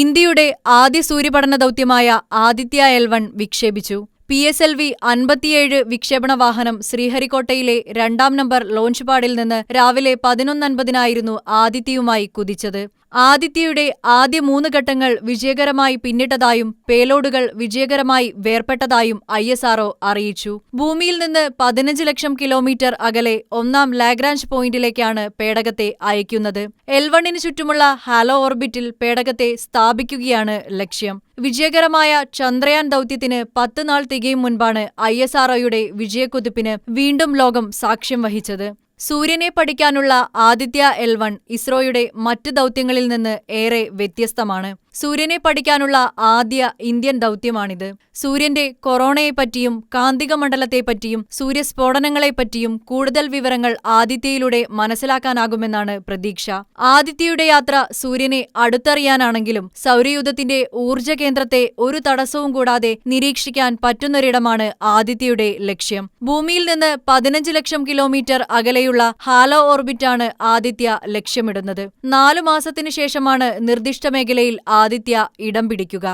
ഇന്ത്യയുടെ ആദ്യ സൂര്യപഠന ദൗത്യമായ ആദിത്യ എൽ വൺ വിക്ഷേപിച്ചു. പി എസ് എൽ വി അൻപത്തിയേഴ് വിക്ഷേപണ വാഹനം ശ്രീഹരിക്കോട്ടയിലെ രണ്ടാം നമ്പർ ലോഞ്ച് പാഡിൽ നിന്ന് രാവിലെ പതിനൊന്നൻപതിനായിരുന്നു ആദിത്യയുമായി കുതിച്ചത്. ആദിത്യയുടെ ആദ്യ മൂന്ന് ഘട്ടങ്ങൾ വിജയകരമായി പിന്നിട്ടതായും പേലോഡുകൾ വിജയകരമായി വേർപെട്ടതായും ഐ അറിയിച്ചു. ഭൂമിയിൽ നിന്ന് പതിനഞ്ച് ലക്ഷം കിലോമീറ്റർ അകലെ ഒന്നാം ലാഗ്രാഞ്ച് പോയിന്റിലേക്കാണ് പേടകത്തെ അയക്കുന്നത്. എൽ വണ്ണിന് ചുറ്റുമുള്ള ഹാലോ ഓർബിറ്റിൽ പേടകത്തെ സ്ഥാപിക്കുകയാണ് ലക്ഷ്യം. വിജയകരമായ ചന്ദ്രയാൻ ദൗത്യത്തിന് പത്ത് നാൾ തികയും മുൻപാണ് ഐ എസ് ആർഒയുടെ വിജയക്കുതിപ്പിന് വീണ്ടും ലോകം സാക്ഷ്യം വഹിച്ചത്. സൂര്യനെ പഠിക്കാനുള്ള ആദിത്യ എൽ വൺ ഇസ്രോയുടെ മറ്റ് ദൗത്യങ്ങളിൽ നിന്ന് ഏറെ വ്യത്യസ്തമാണ്. സൂര്യനെ പഠിക്കാനുള്ള ആദ്യ ഇന്ത്യൻ ദൗത്യമാണിത്. സൂര്യന്റെ കൊറോണയെപ്പറ്റിയും കാന്തിക മണ്ഡലത്തെപ്പറ്റിയും സൂര്യസ്ഫോടനങ്ങളെപ്പറ്റിയും കൂടുതൽ വിവരങ്ങൾ ആദിത്യയിലൂടെ മനസ്സിലാക്കാനാകുമെന്നാണ് പ്രതീക്ഷ. ആദിത്യയുടെ യാത്ര സൂര്യനെ അടുത്തറിയാനാണെങ്കിലും സൗരയൂഥത്തിന്റെ ഊർജ കേന്ദ്രത്തെ ഒരു തടസ്സവും കൂടാതെ നിരീക്ഷിക്കാൻ പറ്റുന്നൊരിടമാണ് ആദിത്യയുടെ ലക്ഷ്യം. ഭൂമിയിൽ നിന്ന് പതിനഞ്ച് ലക്ഷം കിലോമീറ്റർ അകലെയുള്ള ഹാലോ ഓർബിറ്റാണ് ആദിത്യ ലക്ഷ്യമിടുന്നത്. നാലു മാസത്തിനു ശേഷമാണ് നിർദ്ദിഷ്ട മേഖലയിൽ ആദിത്യ ഇടം പിടിക്കുക.